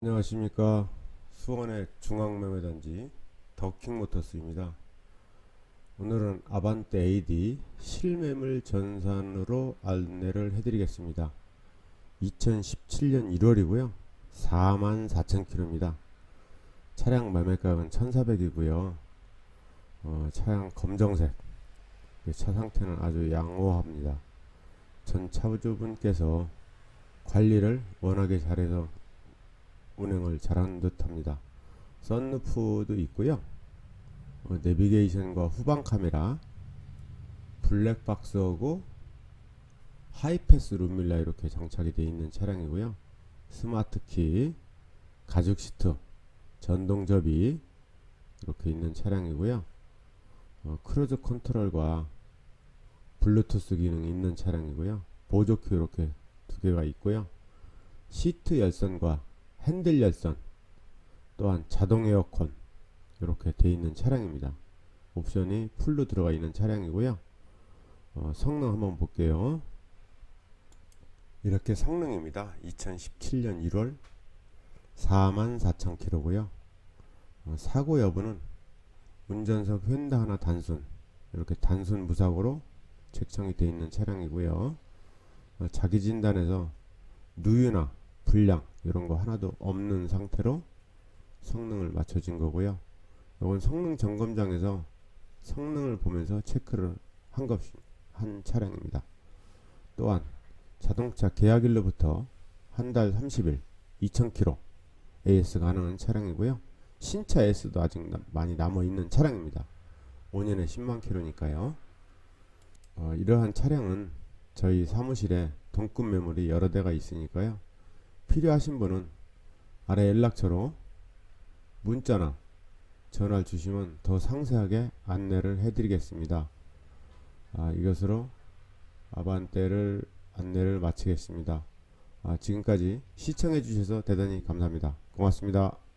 안녕하십니까. 수원의 중앙매매단지 더킹모터스입니다. 오늘은 아반떼 AD 실매물 전산으로 안내를 해드리겠습니다. 2017년 1월이고요. 44,000km입니다 차량 매매가격은 1,400이고요. 어, 차량 검정색. 차 상태는 아주 양호합니다. 전 차주분께서 관리를 워낙에 잘해서 운행을 잘하는 듯합니다. 썬루프도 있고요. 어, 내비게이션과 후방 카메라, 블랙박스하고 하이패스 룸밀라 이렇게 장착이 되어 있는 차량이고요. 스마트키, 가죽 시트, 전동 접이 이렇게 있는 차량이고요. 어, 크루즈 컨트롤과 블루투스 기능이 있는 차량이고요. 보조키 이렇게 두 개가 있고요. 시트 열선과 핸들 열선 또한 자동 에어컨 이렇게 되어 있는 차량입니다. 옵션이 풀로 들어가 있는 차량이고요. 어, 성능 한번 볼게요. 이렇게 성능입니다. 2017년 1월 44,000km고요. 어, 사고 여부는 운전석 휀다 하나 단순 이렇게 단순 무사고로 책정이 되어 있는 차량이고요. 어, 자기 진단에서 누유나 불량 이런 거 하나도 없는 상태로 성능을 맞춰진 거고요. 이건 성능 점검장에서 성능을 보면서 체크를 한 것이 한 차량입니다. 또한 자동차 계약일로부터 한 달 30일 2000km AS 가능한 차량이고요. 신차 AS도 아직 나- 많이 남아 있는 차량입니다. 5년에 10만 킬로니까요. 어, 이러한 차량은 저희 사무실에 동급 매물이 여러 대가 있으니까요. 필요하신 분은 아래 연락처로 문자나 전화를 주시면 더 상세하게 안내를 해드리겠습니다. 아, 이것으로 아반떼를 안내를 마치겠습니다. 아, 지금까지 시청해 주셔서 대단히 감사합니다. 고맙습니다.